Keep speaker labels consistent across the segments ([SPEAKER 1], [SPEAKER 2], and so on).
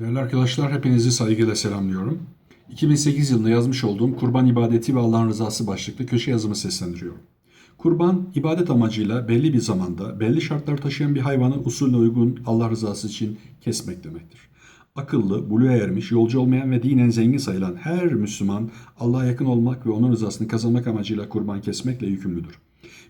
[SPEAKER 1] Değerli arkadaşlar hepinizi saygıyla selamlıyorum. 2008 yılında yazmış olduğum Kurban ibadeti ve Allah'ın rızası başlıklı köşe yazımı seslendiriyorum. Kurban, ibadet amacıyla belli bir zamanda, belli şartlar taşıyan bir hayvanı usulüne uygun Allah rızası için kesmek demektir. Akıllı, buluğa ermiş, yolcu olmayan ve dinen zengin sayılan her Müslüman Allah'a yakın olmak ve onun rızasını kazanmak amacıyla kurban kesmekle yükümlüdür.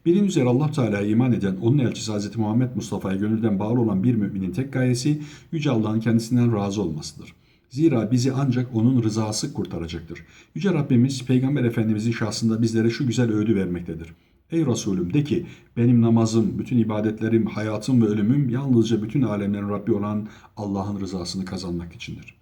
[SPEAKER 1] Bilin üzere Allah Teala'ya iman eden onun elçisi Hz. Muhammed Mustafa'ya gönülden bağlı olan bir müminin tek gayesi Yüce Allah'ın kendisinden razı olmasıdır. Zira bizi ancak onun rızası kurtaracaktır. Yüce Rabbimiz Peygamber Efendimizin şahsında bizlere şu güzel öğüdü vermektedir. Ey Resulüm de ki benim namazım, bütün ibadetlerim, hayatım ve ölümüm yalnızca bütün alemlerin Rabbi olan Allah'ın rızasını kazanmak içindir.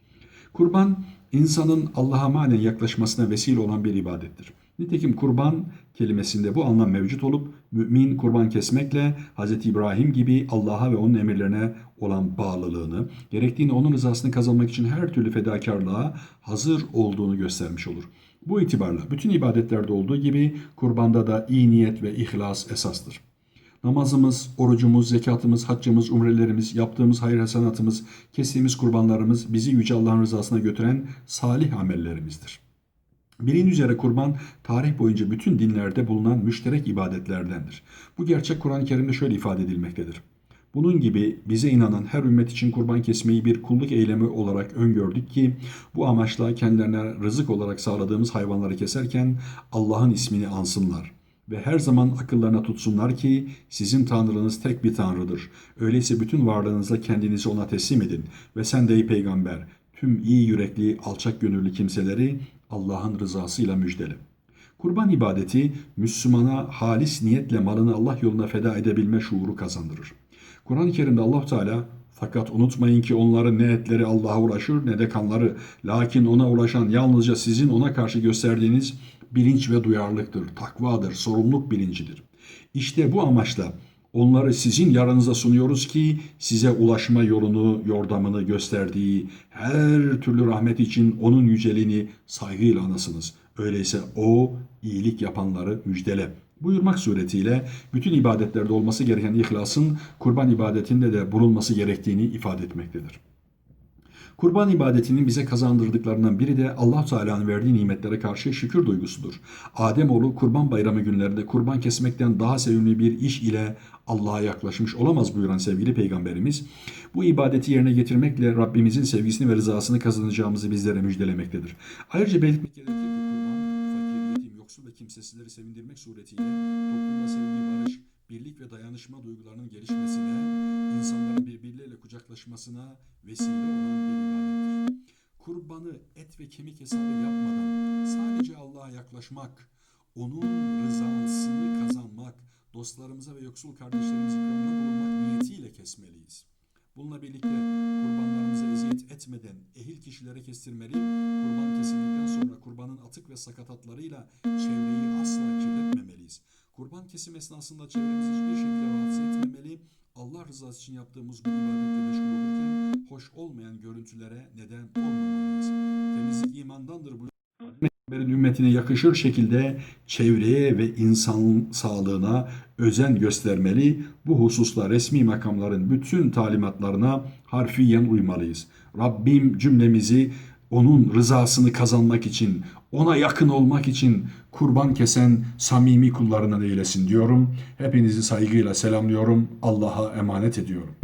[SPEAKER 1] Kurban insanın Allah'a manen yaklaşmasına vesile olan bir ibadettir. Nitekim kurban kelimesinde bu anlam mevcut olup mümin kurban kesmekle Hz. İbrahim gibi Allah'a ve onun emirlerine olan bağlılığını, gerektiğini onun rızasını kazanmak için her türlü fedakarlığa hazır olduğunu göstermiş olur. Bu itibarla bütün ibadetlerde olduğu gibi kurbanda da iyi niyet ve ihlas esastır. Namazımız, orucumuz, zekatımız, haccımız, umrelerimiz, yaptığımız hayır hasenatımız, kestiğimiz kurbanlarımız bizi Yüce Allah'ın rızasına götüren salih amellerimizdir. Bilin üzere kurban tarih boyunca bütün dinlerde bulunan müşterek ibadetlerdendir. Bu gerçek Kur'an-ı Kerim'de şöyle ifade edilmektedir. Bunun gibi bize inanan her ümmet için kurban kesmeyi bir kulluk eylemi olarak öngördük ki bu amaçla kendilerine rızık olarak sağladığımız hayvanları keserken Allah'ın ismini ansınlar ve her zaman akıllarına tutsunlar ki sizin tanrınız tek bir tanrıdır. Öyleyse bütün varlığınızla kendinizi ona teslim edin ve sen de ey peygamber tüm iyi yürekli, alçak gönüllü kimseleri Allah'ın rızasıyla müjdele. Kurban ibadeti Müslümana halis niyetle malını Allah yoluna feda edebilme şuuru kazandırır. Kur'an-ı Kerim'de Allah Teala fakat unutmayın ki onların ne etleri Allah'a ulaşır ne de kanları. Lakin ona ulaşan yalnızca sizin ona karşı gösterdiğiniz bilinç ve duyarlılıktır, takvadır, sorumluluk bilincidir. İşte bu amaçla onları sizin yaranıza sunuyoruz ki size ulaşma yolunu, yordamını gösterdiği her türlü rahmet için onun yüceliğini saygıyla anasınız. Öyleyse o iyilik yapanları müjdele buyurmak suretiyle bütün ibadetlerde olması gereken ihlasın kurban ibadetinde de bulunması gerektiğini ifade etmektedir. Kurban ibadetinin bize kazandırdıklarından biri de Allah Teala'nın verdiği nimetlere karşı şükür duygusudur. Ademoğlu Kurban Bayramı günlerinde kurban kesmekten daha sevimli bir iş ile Allah'a yaklaşmış olamaz buyuran sevgili peygamberimiz bu ibadeti yerine getirmekle Rabbimizin sevgisini ve rızasını kazanacağımızı bizlere müjdelemektedir. Ayrıca belirtmek gerekir ki kurban fakir, yetim, yoksul ve kimsesizleri sevindirmek suretiyle toplumda sevgi, barış, birlik ve dayanışma duygularının gelişmesine, insanların birbirleriyle kucaklaşmasına vesile olan bir ibadettir. Kurbanı et ve kemik hesabı yapmadan sadece Allah'a yaklaşmak, onun kazanmak, dostlarımıza ve yoksul kardeşlerimize ikramda bulunmak niyetiyle kesmeliyiz. Bununla birlikte kurbanlarımıza eziyet etmeden ehil kişilere kestirmeli, kurban kesildikten sonra kurbanın atık ve sakatatlarıyla çevreyi asla kirletmemeliyiz. Kurban kesim esnasında çevremizi hiçbir şekilde rahatsız etmemeli, Allah rızası için yaptığımız bu ibadetle meşgul olurken hoş olmayan görüntülere neden olmamalıyız. Temizlik imandandır bu Peygamberin ümmetine yakışır şekilde çevreye ve insan sağlığına özen göstermeli. Bu hususla resmi makamların bütün talimatlarına harfiyen uymalıyız. Rabbim cümlemizi onun rızasını kazanmak için, ona yakın olmak için kurban kesen samimi kullarından eylesin diyorum. Hepinizi saygıyla selamlıyorum. Allah'a emanet ediyorum.